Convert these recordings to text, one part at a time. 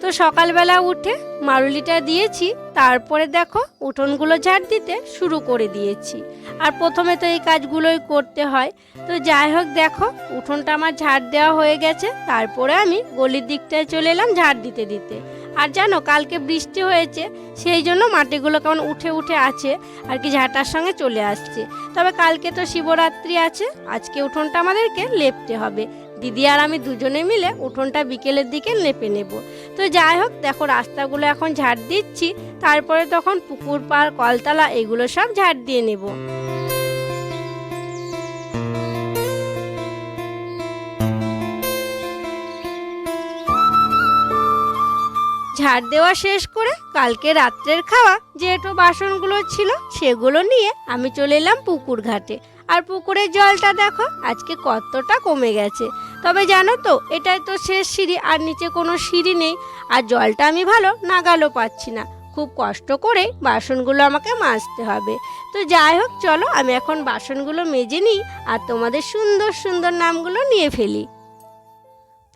তো সকালবেলা উঠে মারুলিটা দিয়েছি, তারপরে দেখো উঠোনগুলো ঝাড় দিতে শুরু করে দিয়েছি। আর প্রথমে তো এই কাজগুলোই করতে হয়। তো যাই হোক দেখো, উঠোনটা আমার ঝাড় দেওয়া হয়ে গেছে, তারপরে আমি গলির দিকটায় চলে এলাম ঝাড় দিতে দিতে। আর জানো, কালকে বৃষ্টি হয়েছে, সেই জন্য মাটিগুলো কেমন উঠে উঠে আছে, আর কি ঝাঁটার সঙ্গে চলে আসছে। তবে কালকে তো শিবরাত্রি আছে, আজকে উঠোনটা আমাদেরকে লেপতে হবে। দিদি আর আমি দুজনে মিলে উঠোনটা বিকেলের দিকে লেপে নেব। তো যাই হোক, দেখো রাস্তাগুলো এখন ঝাড় দিচ্ছি, তারপরে তখন পুকুর পাড়, কলতলা, এগুলো সব ঝাড় দিয়ে নেব। ঝাড় দেওয়া শেষ করে কালকে রাত্রের খাওয়া যেহেতু বাসনগুলো ছিল, সেগুলো নিয়ে আমি চলে এলাম পুকুর ঘাটে। আর পুকুরের জলটা দেখো, আজকে কতটা কমে গেছে। তবে জানো তো, এটাই তো শেষ সিঁড়ি, আর নিচে কোনো সিঁড়ি নেই। আর জলটা আমি ভালো নাগালও পাচ্ছি না। খুব কষ্ট করে বাসনগুলো আমাকে মাজতে হবে। তো যাই হোক, চলো, আমি এখন বাসনগুলো মেজে নিই আর তোমাদের সুন্দর সুন্দর নামগুলো নিয়ে ফেলি।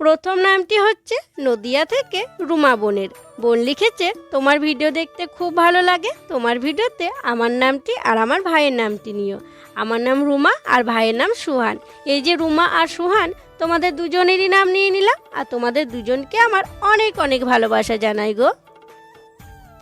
প্রথম নামটি হচ্ছে নদিয়া থেকে রুমা বোনের। বোন লিখেছে, তোমার ভিডিও দেখতে খুব ভালো লাগে। তোমার ভিডিওতে আমার নামটি আর আমার ভাইয়ের নামটি নিও। আমার নাম রুমা আর ভাইয়ের নাম সুহান। এই যে রুমা আর সুহান তোমাদের দুজনেরই নাম নিয়ে নিলাম, আর তোমাদের দুজনকে আমার অনেক অনেক ভালোবাসা জানাই গো।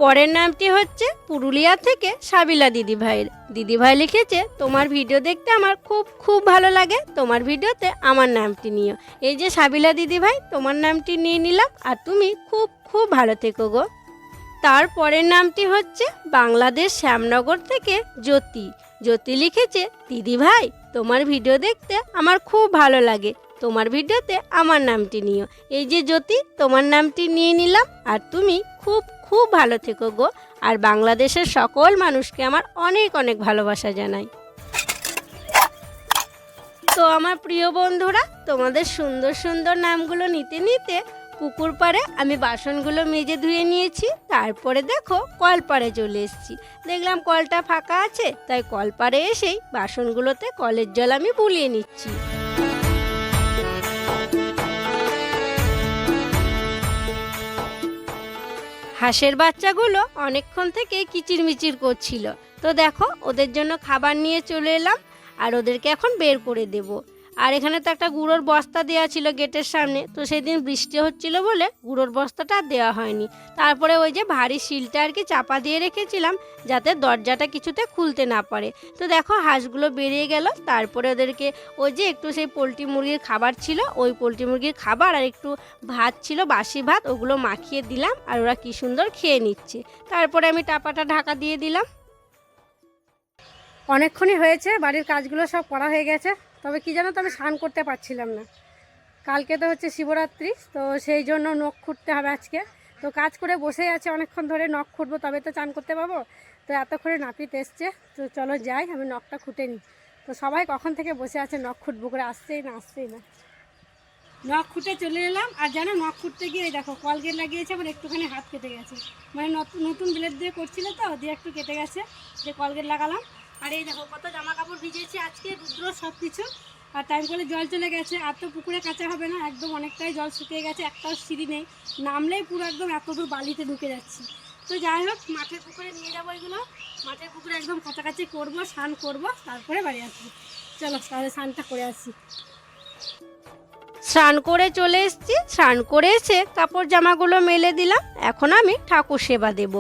পরের নামটি হচ্ছে পুরুলিয়া থেকে সাবিলা দিদি ভাইয়ের দিদি ভাই লিখেছে, তোমার ভিডিও দেখতে আমার খুব খুব ভালো লাগে, তোমার ভিডিওতে আমার নামটি নিও। এই যে সাবিলা দিদি ভাই তোমার নামটি নিয়ে নিলাম, আর তুমি খুব খুব ভালো থেকো গো। তার পরের নামটি হচ্ছে বাংলাদেশ শ্যামনগর থেকে জ্যোতি। জ্যোতি লিখেছে দিদি ভাই তোমার ভিডিও দেখতে আমার খুব ভালো লাগে তোমার ভিডিওতে আমার নামটি নিও। এই যে জ্যোতি, তোমার নামটি নিয়ে নিলাম আর তুমি খুব খুব ভালো থেকো গো। আর বাংলাদেশের সকল মানুষকে আমার অনেক অনেক ভালোবাসা জানাই। তো আমার প্রিয় বন্ধুরা, তোমাদের সুন্দর সুন্দর নামগুলো নিতে নিতে পুকুর পাড়ে আমি বাসনগুলো মেজে ধুয়ে নিয়েছি। তারপরে দেখো কল পাড়ে চলে এসেছি। দেখলাম কলটা ফাঁকা আছে, তাই কল পাড়ে এসেই বাসনগুলোতে কলের জল আমি বুলিয়ে নিচ্ছি। হাঁসের বাচ্চাগুলো অনেকক্ষণ থেকে কিচিরমিচির করছিল। তো দেখো, ওদের জন্য খাবার নিয়ে চলে এলাম আর ওদেরকে এখন বের করে দেব। আর এখানে তো একটা গুঁড়োর বস্তা দেওয়া ছিল গেটের সামনে, তো সেদিন বৃষ্টি হচ্ছিল বলে গুঁড়োর বস্তাটা আর দেওয়া হয়নি। তারপরে ওই যে ভারী শিলটা আর কি চাপা দিয়ে রেখেছিলাম, যাতে দরজাটা কিছুতে খুলতে না পারে। তো দেখো হাঁসগুলো বেরিয়ে গেল, তারপরে ওদেরকে ওই যে একটু সেই পোলট্রি মুরগির খাবার ছিল, ওই পোলট্রি মুরগির খাবার আর একটু ভাত ছিল, বাসি ভাত, ওগুলো মাখিয়ে দিলাম আর ওরা কি সুন্দর খেয়ে নিচ্ছে। তারপরে আমি টাপাটা ঢাকা দিয়ে দিলাম। অনেকক্ষণই হয়েছে, বাড়ির কাজগুলো সব করা হয়ে গেছে। তবে কি জানো তো, আমি স্নান করতে পারছিলাম না। কালকে তো হচ্ছে শিবরাত্রি, তো সেই জন্য নখ খুঁটতে হবে আজকে। তো কাজ করে বসেই আছে, অনেকক্ষণ ধরে নখ খুঁটবো তবে তো চান করতে পাবো তো এতক্ষণে নাপিত এসছে, তো চলো যাই, আমি নখটা খুঁটে নিই। তো সবাই কখন থেকে বসে আছে, নখ খুঁটবো করে? আসছেই না আসছেই না। নখ খুঁটে চলে এলাম, আর জানো নখ খুঁটতে গিয়ে দেখো, কলগেট লাগিয়েছে আমার একটুখানি হাত কেটে গেছে। মানে নতুন নতুন ব্লেড দিয়ে করছিল তো, দিয়ে একটু কেটে গেছে যে কলগেট লাগালাম। আর এই দেখো কত জামা কাপড় ভিজেছি আজকে, রুদ্র সব কিছু আর টাইম করে জল চলে গেছে, আর তো পুকুরে কাঁচা হবে না, একদম অনেকটাই জল শুকিয়ে গেছে, একটাও সিঁড়ি নেই। নামলেই পুরো একদম এত দূর বালিতে ঢুকে যাচ্ছি। তো যাই হোক, মাঠের পুকুরে নিয়ে যাব এগুলো। মাঠের পুকুরে একদম কাছাকাছি করব, স্নান করব, তারপরে বাড়ি আসব। চলো, তাহলে স্নানটা করে আসি। স্নান করে চলে এসেছি, স্নান করে এসে কাপড় জামাগুলো মেলে দিলাম। এখন আমি ঠাকুর সেবা দেব।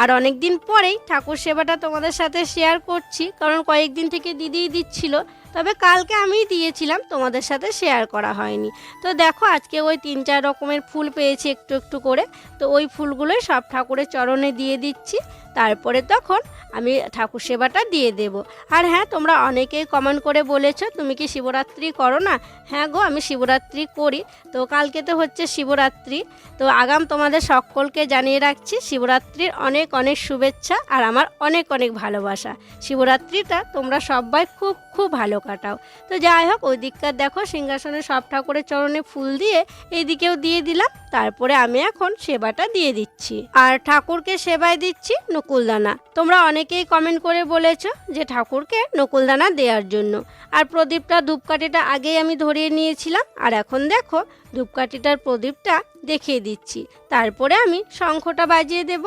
আর অনেক দিন পরেই ঠাকুর সেবাটা তোমাদের সাথে শেয়ার করছি, কারণ কয়েকদিন থেকে দিদিই দিচ্ছিল, তবে কালকে আমি দিয়েছিলাম, তোমাদের সাথে শেয়ার করা হয়নি। তো দেখো, আজকে ওই তিন চার রকমের ফুল পেয়েছি একটু একটু করে, তো ওই ফুলগুলোই সব ঠাকুরের চরণে দিয়ে দিচ্ছি। তারপরে তখন আমি ঠাকুর সেবাটা দিয়ে দেব। আর হ্যাঁ তোমরা অনেকেই কমেন্ট করে বলেছ, তুমি কি শিবরাত্রি করো না? হ্যাঁ গো, আমি শিবরাত্রি করি। তো কালকে তো হচ্ছে শিবরাত্রি। তো আগাম তোমাদের সকলকে জানিয়ে রাখছি, শিবরাত্রির অনেক অনেক শুভেচ্ছা আর আমার অনেক অনেক ভালোবাসা। শিবরাত্রিটা তোমরা সবাই খুব খুব ভালো কাটাও। তো যাই হোক, ওই দিককার দেখো, সিংহাসনে সব ঠাকুরের চরণে ফুল দিয়ে এইদিকেও দিয়ে দিলাম। তারপরে আমি এখন সেবাটা দিয়ে দিচ্ছি। আর ঠাকুরকে সেবায় দিচ্ছি নকুলদানা। তোমরা অনেকেই কমেন্ট করে বলেছ যে ঠাকুরকে নকুলদানা দেওয়ার জন্য। আর প্রদীপটা ধূপকাঠিটা আগেই আমি ধরিয়ে নিয়েছিলাম। আর এখন দেখো, ধূপকাঠিটার প্রদীপটা দেখিয়ে দিচ্ছি। তারপরে আমি শঙ্খটা বাজিয়ে দেব।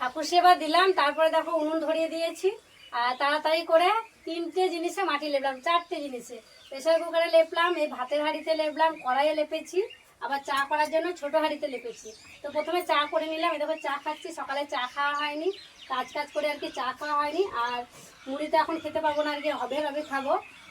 ঠাকুর সেবা দিলাম, তারপরে দেখো উনুন ধরিয়ে দিয়েছি। আর তাড়াতাড়ি করে তিনটে জিনিসে মাটি লেপলাম, চারটে জিনিসে। প্রেসার কুকারে লেপলাম, এই ভাতের হাঁড়িতে লেপলাম, কড়াইয়ে লেপেছি, আবার চা করার জন্য ছোট হাঁড়িতে লেপেছি। তো প্রথমে চা করে নিলাম দেখো চা খাচ্ছি, সকালে চা খাওয়া হয়নি কাজ কাজ করে আর কি চা খাওয়া হয়নি, আর মুড়ি তো এখন খেতে পারব না আর কি, হবে হবে খাব।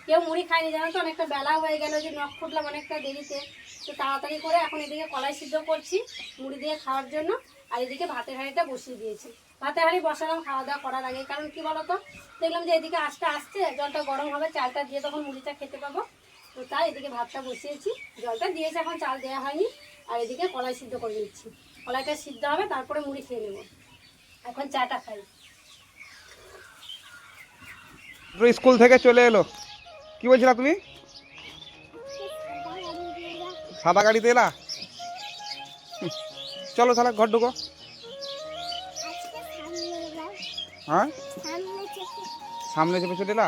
কেউ মুড়ি খায়নি, জানো তো, অনেকটা বেলা হয়ে গেল যে নখ ফুটলাম অনেকটা দেরিতে। তো তাড়াতাড়ি করে এখন এদিকে কলাই সিদ্ধ করছি মুড়ি দিয়ে খাওয়ার জন্য, আর এদিকে ভাতের হাঁড়িটা বসিয়ে দিয়েছি। ভাতের হাঁড়ি বসালাম খাওয়া দাওয়া করার আগে। কারণ কি বলতো? দেখলাম যে এদিকে আস্তে আসছে, জলটা গরম হবে, চালটা দিয়ে তখন মুড়িটা খেতে পাবো। তো তাই এদিকে ভাতটা বসিয়েছি। জলটা দিয়েছে, এখন চাল দেওয়া হয়নি। আর এদিকে কলাই সিদ্ধ করে নিচ্ছি। কলাইটা সিদ্ধ হবে, তারপরে মুড়ি খেয়ে নেব। এখন চাটা খাই। স্কুল থেকে চলে এলো। কি বলছিলা তুমি? সাদা গাড়িতে এলা? চলো তাহলে ঘর ঢুকো। হ্যাঁ? সামনে চেপে চলে এলা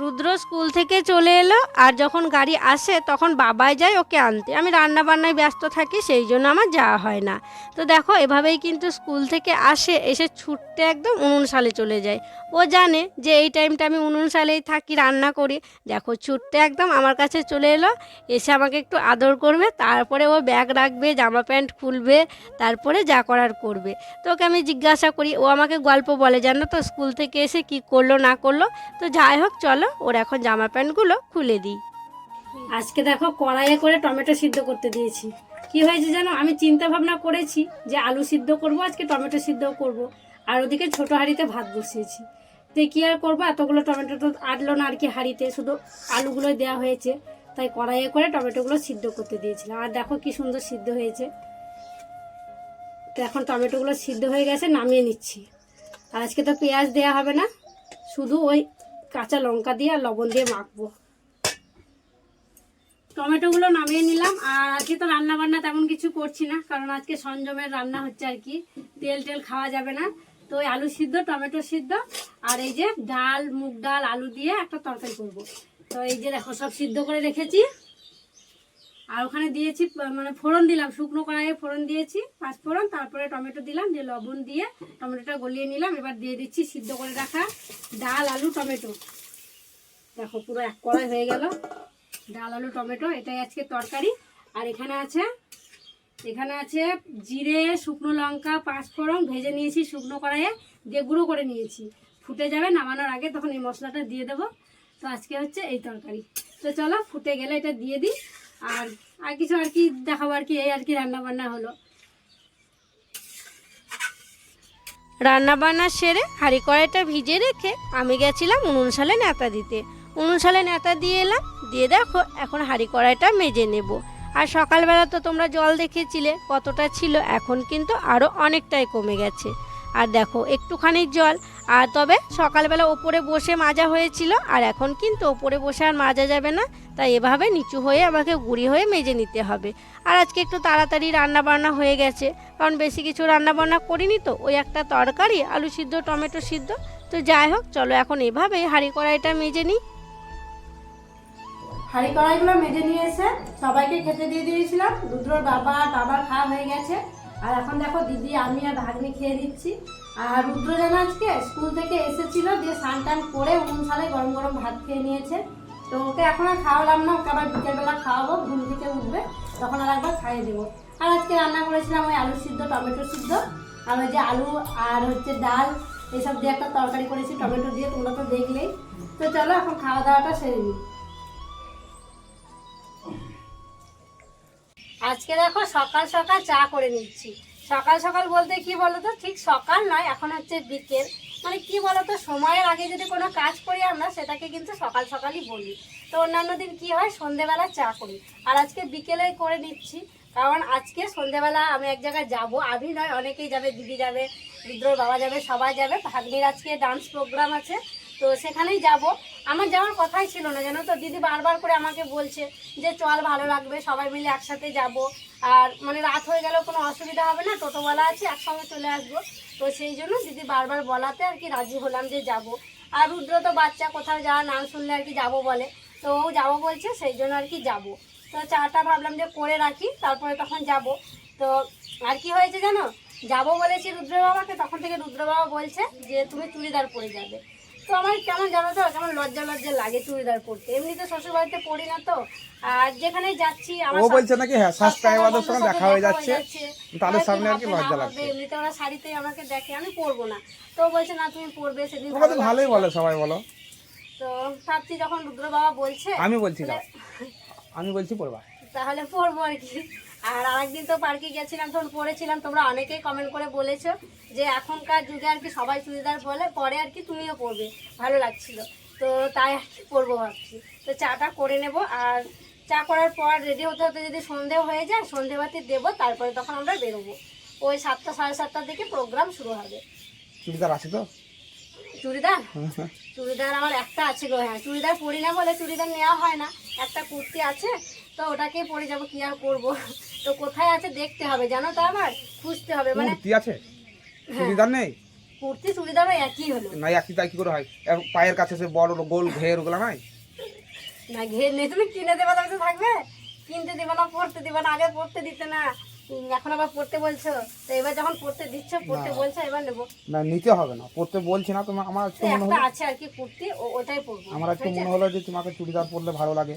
রুদ্র স্কুল থেকে চলে এলো আর যখন গাড়ি আসে তখন বাবাই যায় ওকে আনতে। আমি রান্না বান্নায় ব্যস্ত থাকি, সেই জন্য আমার যাওয়া হয় না। তো দেখো, এভাবেই কিন্তু স্কুল থেকে আসে, এসে ছুটতে একদম উনুন সালে চলে যায়। ও জানে যে এই টাইমটা আমি উনুন সালেই থাকি, রান্না করি। দেখো, ছুটতে একদম আমার কাছে চলে এলো, এসে আমাকে একটু আদর করবে, তারপরে ও ব্যাগ রাখবে, জামা প্যান্ট খুলবে, তারপরে যা করার করবে। তো ওকে আমি জিজ্ঞাসা করি, ও আমাকে গল্প বলে, জানো তো, স্কুল থেকে এসে কি করল, না করল? তো যাই হোক, চলো ওর এখন জামা প্যান্টগুলো খুলে দিই। আজকে দেখো কড়াইয়ে করে টমেটো সিদ্ধ করতে দিয়েছি। কি হয়েছে জানো? আমি চিন্তা ভাবনা করেছি যে আলু সিদ্ধ করব, আজকে টমেটো সিদ্ধ করব। আর ওদিকে ছোট হাঁড়িতে ভাত বসিয়েছি। তো কি আর করব? এতগুলো টমেটো তো আটলো না আর কি হাঁড়িতে, শুধু আলুগুলো দেওয়া হয়েছে। তাই কড়াইয়ে করে টমেটোগুলো সিদ্ধ করতে দিয়েছিলাম। আর দেখো কি সুন্দর সিদ্ধ হয়েছে। তো এখন টমেটোগুলো সিদ্ধ হয়ে গেছে, নামিয়ে নিচ্ছি। আর আজকে তো পেঁয়াজ দেওয়া হবে না। শুধু ওই কাঁচা লঙ্কা দিয়ে আর লবণ দিয়ে মাখবো। টমেটোগুলো নামিয়ে নিলাম। আর আজকে তো রান্না বান্না তেমন কিছু করছি না, কারণ আজকে সঞ্জমের রান্না হচ্ছে আর কি। তেল টেল খাওয়া যাবে না। তো ওই আলু সিদ্ধ, টমেটো সিদ্ধ, আর এই যে ডাল, মুগ ডাল, আলু দিয়ে একটা তরকারি করব। তো এই যে দেখো, সব সিদ্ধ করে রেখেছি। আর ওখানে দিয়েছি মানে ফোড়ন দিলাম, শুকনো কড়াইয়ে ফোড়ন দিয়েছি, পাঁচ ফোড়ন, তারপরে টমেটো দিলাম, দিয়ে লবণ দিয়ে টমেটোটা গলিয়ে নিলাম, এবার দিয়ে দিচ্ছি সিদ্ধ করে রাখা ডাল, আলু, টমেটো। দেখো পুরো এক কড়াই হয়ে গেল, ডাল, আলু, টমেটো, এটাই আজকে তরকারি। আর এখানে আছে এখানে আছে জিরে, শুকনো লঙ্কা পাঁচফোড়ন ভেজে নিয়েছি শুকনো কড়াইয়ে, দিয়ে গুঁড়ো করে নিয়েছি। ফুটে যাবে নামানোর আগে, তখন এই মশলাটা দিয়ে দেবো। তো আজকে হচ্ছে এই তরকারি। তো চলো, ফুটে গেলে এটা দিয়ে দিই। আর আর কিছু আর কি দেখাবো আর কি, এই আর কি রান্না বান্না হলো। রান্না বান্না সেরে হাঁড়ি কড়াইটা ভিজে রেখে আমি গেছিলাম উনুন সালে নেতা দিতে। উনুন সালে নেতা দিয়ে এলাম, দিয়ে দেখো এখন হাঁড়ি কড়াইটা মেজে নেব। আর সকালবেলা তো তোমরা জল দেখেছিলে, কতটা ছিল, এখন কিন্তু আরও অনেকটাই কমে গেছে। আর দেখো একটুখানি জল আর তবে সকালবেলা ওপরে বসে মাজা হয়েছিল, আর এখন কিন্তু ওপরে বসে আর মাজা যাবে না। তাই এভাবে নিচু হয়ে আমাকে গুঁড়ি হয়ে মেজে নিতে হবে। আর আজকে একটু তাড়াতাড়ি রান্না বান্না হয়ে গেছে। কারণ বেশি কিছু রান্না বান্না করিনি তো, ওই একটা তরকারি, আলু সিদ্ধ, টমেটো সিদ্ধ। তো যাই হোক, চলো এখন এভাবেই হাঁড়ি কড়াইটা মেজে নিই। হাঁড়ি কড়াইগুলো মেজে নিয়ে এসে সবাইকে খেতে দিয়ে দিয়েছিলাম। রুদ্রর বাবা টাবার খাওয়া হয়ে গেছে। আর এখন দেখো দিদি, আমি আর ভাগ্নি খেয়ে দিচ্ছি আর রুদ্র যেন আজকে স্কুল থেকে এসেছিল দিয়ে স্নান টান করে উনুন সালে গরম গরম ভাত খেয়ে নিয়েছে। তো ওকে এখন আর খাওয়ালাম না, ওকে আবার বিকেলবেলা খাওয়াবো, ঘুম থেকে উঠবে, তখন আর একবার খাইয়ে দেবো। আর আজকে রান্না করেছিলাম ওই আলু সিদ্ধ, টমেটো সিদ্ধ, আর ওই যে আলু আর হচ্ছে ডাল, এইসব দিয়ে একটা তরকারি করেছি, টমেটো দিয়ে, তোমরা তো দেখলেই। তো চলো এখন খাওয়া দাওয়াটা সেরে নিই। আজকে দেখো সকাল সকাল চা করে নিচ্ছি। সকাল সকাল বলতে কি বলতো? ঠিক সকাল নয়, এখন হচ্ছে বিকেল। মানে কি বলতো? সময়ের আগে যদি কোনো কাজ করি আমরা, সেটাকে কিন্তু সকাল সকালই বলি। তো অন্যান্য দিন কি হয়? সন্ধেবেলা চা করি। আর আজকে বিকেলে করে নিচ্ছি, কারণ আজকে সন্ধেবেলা আমি এক জায়গায় যাব। আমি নয়, অনেকেই যাবে, দিদি যাবে, রুদ্রর বাবা যাবে, সবাই যাবে। ভাগ্নির আজকে ডান্স প্রোগ্রাম আছে। তো সেখানেই যাব। আমার যাওয়ার কথাই ছিল না, জানো তো? দিদি বারবার করে আমাকে বলছে যে, চল, ভালো লাগবে, সবাই মিলে একসাথে যাব। আর মানে রাত হয়ে গেলেও কোনো অসুবিধা হবে না, টোটোওয়ালা আছে, একসঙ্গে চলে আসব। তো সেই জন্য দিদি বারবার বলাতে আর কি রাজি হলাম যে যাব। আর রুদ্র তো বাচ্চা, কোথাও যাওয়ার নাম শুনলে আর কি যাব বলে। তো ও যাব বলছে, সেই জন্য আর কি যাব। তো চাটা ভাবলাম যে করে রাখি, তারপরে তখন যাব। তো আর কি হয়েছে জানো? যাব বলেছি রুদ্র বাবাকে তখন থেকে রুদ্র বাবা বলছে যে, তুমি চুড়িদার পরে যাবে। তো আমার কেমন জানো তো কেমন লজ্জা লজ্জা লাগে চুড়িদার পরতে। এমনিতে শ্বশুর বাড়িতে পরি না তো। আর যেখানে যাচ্ছি ও বলছে নাকি হ্যাঁ সাবস্ক্রাইবারদের সঙ্গে দেখা হয়ে যাচ্ছে। তাদের সামনে আর কি লজ্জা লাগছে। এমনিতে ওরা শাড়িতেই আমাকে দেখে আমি পরবো না। তো বলছে না তুমি পরবে সেদিন তোমাকে তো ভালোই বলে সবাই বলো। তো ভাবছি যখন রুদ্র বাবা বলছে আমি বলছি আমি বলছি পড়বা তাহলে পরবো আর কি। আর আরেকদিন তো পার্কে গেছিলাম তখন পরেছিলাম তোমরা অনেকেই কমেন্ট করে বলেছ যে এখনকার যুগে আর কি সবাই চুড়িদার বলে পরে আর কি তুমিও পরবে। ভালো লাগছিল। তো তাই আর কি পরবো ভাবছি। তো চাটা করে নেব আর চা করার পর রেডি হতে হতে যদি সন্ধে হয়ে যায় সন্ধে বাতি দেবো তারপরে তখন আমরা বেরোবো। ওই সাতটা সাড়ে সাতটার দিকে প্রোগ্রাম শুরু হবে। চুড়িদার আছে তো? চুড়িদার? চুড়িদার আমার একটা আছে গো হ্যাঁ। চুড়িদার পরি না বলে চুড়িদার নেওয়া হয় না। একটা কুর্তি আছে তো ওটাকেই পরে যাব কি আর করব? তো কোথায় আছে দেখতে হবে জানো তো আমার? খুঁজতে হবে মানে কুর্তি আছে? চুড়িদার নেই? কুর্তি সুবিধা চুড়িদারও একই হলো। না একই তাই কি করে হয়? পায়ের কাছে সে বড় গোল ঘের ওগুলো নাই? না ঘের নেই তুমি কিনে দেবে তো থাকবে? কিনতে দিবে না পড়তে দিবে না আগে পড়তে দিতে না। এখন আবার পড়তে বলছো তো এবার যখন পড়তে দিচ্ছ পড়তে বলছো এবার নেব। না নিতে হবে না পড়তে বলছি না তোমার আমার একটু মনে হলো আছে আর কি কুর্তি ও- ওটাই পরবো আমার একটু মনে হলো যে তোমাকে চুড়িদার পরলে ভালো লাগে।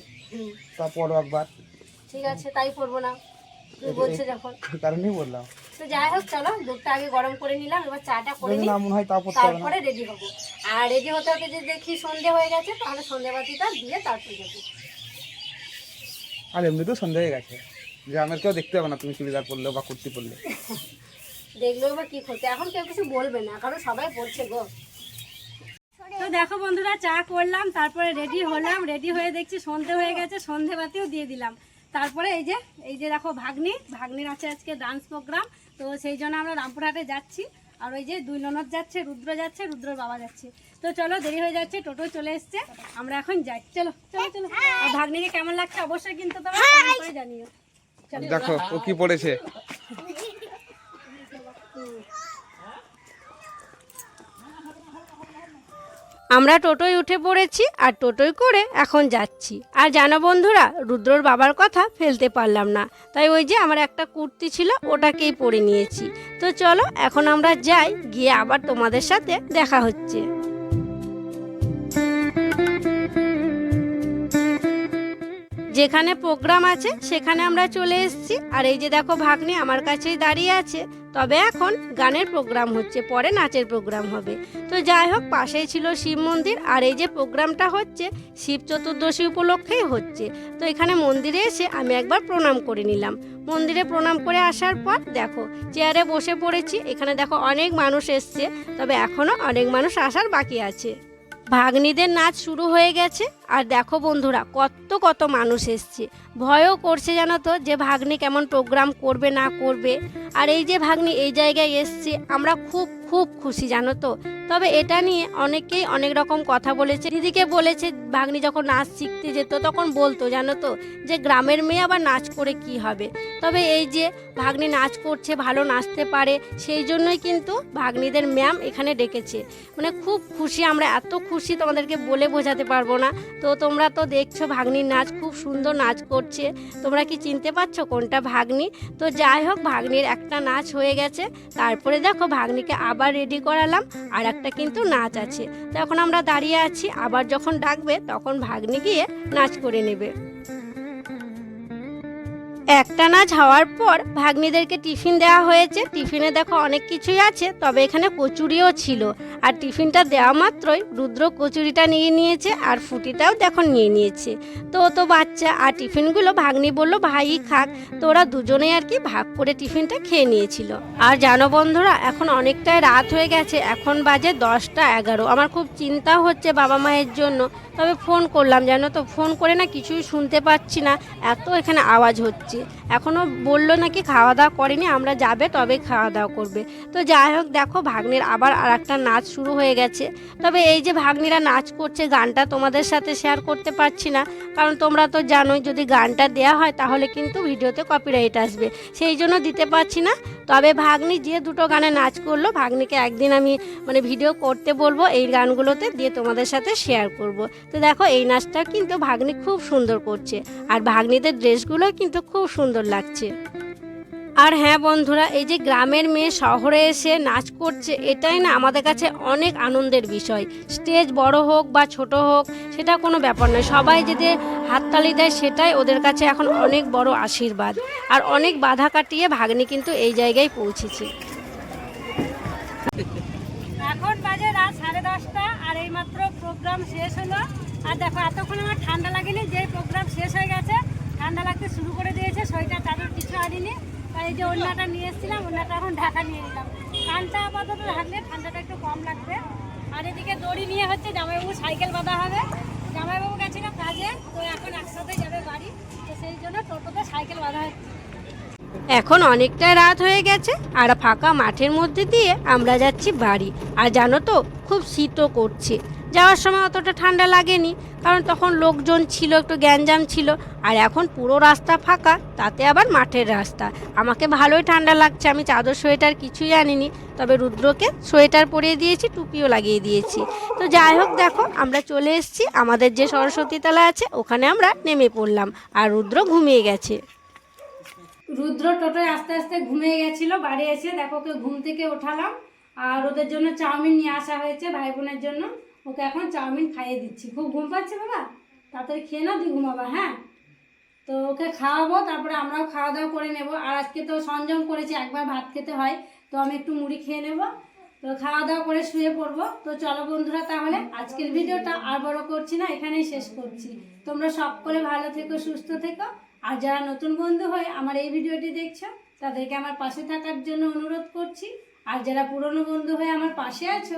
তা পরো একবার। ঠিক আছে তাই পরবো না। তুমি বলছো যখন? কারণেই বললাম। তো যাই হোক চলো দুধটা আগে গরম করে নিলাম এবার চাটা করে নিই। তা তারপরে রেডি হব। আর রেডি হতে হতে যদি দেখি সন্ধে হয়ে গেছে তাহলে সন্ধে বাতিটা দিয়ে তারপরে যাব। আর এমনিতেও সন্ধ্যা হয়ে গেছে। গ্রামের কেউ দেখতে হবে না তুমি চুড়িদার পরলে বা কুর্তি পরলে। দেখলেও বা কি ক্ষতি এখন কেউ কিছু বলবে না কারণ সবাই পড়ছে গো। তো দেখো বন্ধুরা চা করলাম তারপরে রেডি হলাম রেডি হয়ে দেখছি সন্ধে হয়ে গেছে সন্ধে বাতিও দিয়ে দিলাম। তারপরে এই যে এই যে দেখো ভাগ্নি ভাগ্নির আছে আজকে ডান্স প্রোগ্রাম তো সেই জন্য আমরা রামপুরহাটে যাচ্ছি। আর ওই যে দুই ননদ যাচ্ছে রুদ্র যাচ্ছে রুদ্রর বাবা যাচ্ছে। তো চলো দেরি হয়ে যাচ্ছে টোটো চলে এসছে। আমরা এখন যাই। চলো চলো চলো। আর ভাগ্নিকে কেমন লাগছে? অবশ্যই কিন্তু তোমরা জানিও। চলো। দেখো ও কি পড়েছে? আমরা টোটোয় উঠে পড়েছি আর টোটোয় করে এখন যাচ্ছি। আর জানো বন্ধুরা, রুদ্রর বাবার কথা ফেলতে পারলাম না। তাই ওই যে আমার একটা কুর্তি ছিল, ওটাকেই পরে নিয়েছি। তো চলো, এখন আমরা যাই, গিয়ে আবার তোমাদের সাথে দেখা হচ্ছে। যেখানে প্রোগ্রাম আছে, সেখানে আমরা চলে এসেছি। আর এই যে দেখো ভাগ্নি আমার কাছেই দাঁড়িয়ে আছে। তবে এখন গানের প্রোগ্রাম হচ্ছে, পরে নাচের প্রোগ্রাম হবে। তো যাই হোক, পাশেই ছিল শিব মন্দির। আর এই যে প্রোগ্রামটা হচ্ছে, শিব চতুর্দশী উপলক্ষেই হচ্ছে। তো এখানে মন্দিরে এসে আমি একবার প্রণাম করে নিলাম। মন্দিরে প্রণাম করে আসার পর দেখো, চেয়ারে বসে পড়েছি। এখানে দেখো অনেক মানুষ এসছে, তবে এখনও অনেক মানুষ আসার বাকি আছে। ভাগ্নিদের নাচ শুরু হয়ে গেছে। আর দেখো বন্ধুরা কত কত মানুষ এসছে। ভয়ও করছে জানো তো যে ভাগ্নি কেমন প্রোগ্রাম করবে না করবে। আর এই যে ভাগ্নি এই জায়গায় এসছে, আমরা খুব খুব খুশি, জানো তো? তবে এটা নিয়ে অনেকেই অনেক রকম কথা বলেছে। দিদিকে বলেছে, ভাগ্নি যখন নাচ শিখতে যেত, তখন বলতো, জানো তো, যে গ্রামের মেয়ে আবার নাচ করে কি হবে? তবে এই যে ভাগ্নি নাচ করছে, ভালো নাচতে পারে, সেই জন্যই কিন্তু ভাগ্নিদের ম্যাম এখানে ডেকেছে। মানে খুব খুশি, আমরা এত খুশি তোমাদেরকে বলে বোঝাতে পারব না। তো তোমরা তো দেখছ, ভাগ্নির নাচ খুব সুন্দর নাচ করছে। তোমরা কি চিনতে পারছ কোনটা ভাগ্নি? তো যাই হোক, ভাগ্নির একটা নাচ হয়ে গেছে। তারপরে দেখো, ভাগ্নিকে আবার রেডি করালাম, আর একটা কিন্তু নাচ আছে। তখন আমরা দাঁড়িয়ে আছি, আবার যখন ডাকবে, তখন ভাগ্নি গিয়ে নাচ করে নেবে। একটা নাচ হওয়ার পর ভাগ্নিদেরকে টিফিন দেওয়া হয়েছে। টিফিনে দেখো অনেক কিছুই আছে, তবে এখানে কচুরিও ছিল। আর টিফিনটা দেওয়া মাত্রই রুদ্র কচুরিটা নিয়ে নিয়েছে আর ফুটিটাও দেখো নিয়ে নিয়েছে। তো তো বাচ্চা, আর টিফিনগুলো ভাগ্নি বলল, ভাই, খাক। তো ওরা দুজনেই আর কি ভাগ করে টিফিনটা খেয়ে নিয়েছিল। আর জানো বন্ধুরা, এখন অনেকটাই রাত হয়ে গেছে, এখন বাজে দশটা এগারো। আমার খুব চিন্তা হচ্ছে বাবা মায়ের জন্য, তবে ফোন করলাম। জানো তো, ফোন করে না কিছুই শুনতে পাচ্ছি না, এত এখানে আওয়াজ হচ্ছে। এখনও বলল নাকি খাওয়া দাওয়া করেনি, আমরা যাবে তবে খাওয়া দাওয়া করবে। তো যাই হোক, দেখো ভাগ্নির আবার আর একটা নাচ শুরু হয়ে গেছে। তবে এই যে ভাগ্নিরা নাচ করছে, গানটা তোমাদের সাথে শেয়ার করতে পারছি না। কারণ তোমরা তো জানোই, যদি গানটা দেয়া হয় তাহলে কিন্তু ভিডিওতে কপিরাইট আসবে। সেই জন্য দিতে পারছি না। তবে ভাগ্নি যে দুটো গানে নাচ করল, ভাগ্নিকে একদিন আমি মানে ভিডিও করতে বলব এই গানগুলোতে দিয়ে তোমাদের সাথে শেয়ার করব। তো দেখো এই নাচটা কিন্তু ভাগ্নি খুব সুন্দর করছে। আর ভাগ্নিদের ড্রেসগুলো কিন্তু খুব সুন্দর লাগছে। আর হ্যাঁ বন্ধুরা, এই যে গ্রামের মেয়ে শহরে এসে নাচ করছে, এটাই না আমাদের কাছে অনেক আনন্দের বিষয়। স্টেজ বড় হোক বা ছোট হোক, সেটা কোনো ব্যাপার নয়। সবাই যদি হাততালি দেয়, সেটাই ওদের কাছে এখন অনেক বড় আশীর্বাদ। আর অনেক বাধা কাটিয়ে ভাগ্নি কিন্তু এই জায়গায় পৌঁছেছে। এখন বাজে রাত সাড়ে দশটা, আর এইমাত্র প্রোগ্রাম শেষ হলো। আর দেখো, এতক্ষণ আমার ঠান্ডা লাগেনি, যে প্রোগ্রাম শেষ হয়ে গেছে, ঠান্ডা লাগতে শুরু করে দিয়েছে সোয়েটার চাদর কিছু আনিনি। এই যে ওড়নাটা নিয়ে এসেছিলাম, ওড়নাটা এখন ঢাকা নিয়ে নিলাম। কানটা আপাতত ঢাকলে ঠান্ডাটা একটু কম লাগবে। আর এদিকে দড়ি নিয়ে হচ্ছে জামাইবাবু সাইকেল বাঁধা হবে। জামাইবাবু গেছিল কাজে, তো এখন একসাথে যাবে বাড়ি। তো সেই জন্য টোটোতে সাইকেল বাঁধা হচ্ছে। এখন অনেকটাই রাত হয়ে গেছে, আর ফাঁকা মাঠের মধ্যে দিয়ে আমরা যাচ্ছি বাড়ি। আর জানো তো, খুব শীতও করছে। যাওয়ার সময় অতটা ঠান্ডা লাগেনি, কারণ তখন লোকজন ছিল, একটু গ্যাঞ্জাম ছিল। আর এখন পুরো রাস্তা ফাঁকা, তাতে আবার মাঠের রাস্তা। আমাকে ভালোই ঠান্ডা লাগছে, আমি চাদর, সোয়েটার কিছুই আনিনি, তবে রুদ্রকে সোয়েটার পরিয়ে দিয়েছি, টুপিও লাগিয়ে দিয়েছি। তো যাই হোক, দেখো, আমরা চলে এসেছি, আমাদের যে সরস্বতী তলা আছে, ওখানে আমরা নেমে পড়লাম, আর রুদ্র ঘুমিয়ে গেছে। রুদ্র টোটোয় আস্তে আস্তে ঘুমিয়ে গেছিল, বাড়ি এসে দেখো ঘুম থেকে ওঠালাম, আর ওদের জন্য চাউমিন নিয়ে আসা হয়েছে ভাই বোনের জন্য। ওকে এখন চাউমিন খাইয়ে দিচ্ছি। খুব ঘুম পাচ্ছে বাবা? তাড়াতাড়ি খেয়ে নাও তুই ঘুমাবা হ্যাঁ? তো ওকে খাওয়াবো, তারপরে আমরাও খাওয়া দাওয়া করে নেব। আর আজকে তো সংযম করেছি, একবার ভাত খেতে হয়, তো আমি একটু মুড়ি খেয়ে নেব। তো খাওয়া দাওয়া করে শুয়ে পড়ব। তো চলো বন্ধুরা, তাহলে আজকের ভিডিওটা আর বড় করছি না, এখানেই শেষ করছি। তোমরা সকলে ভালো থেকো, সুস্থ থেকো। আর যারা নতুন বন্ধু হয়ে আমার এই ভিডিওটি দেখছ, তাদেরকে আমার পাশে থাকার জন্য অনুরোধ করছি। আর যারা পুরনো বন্ধু হয়ে আমার পাশে আছো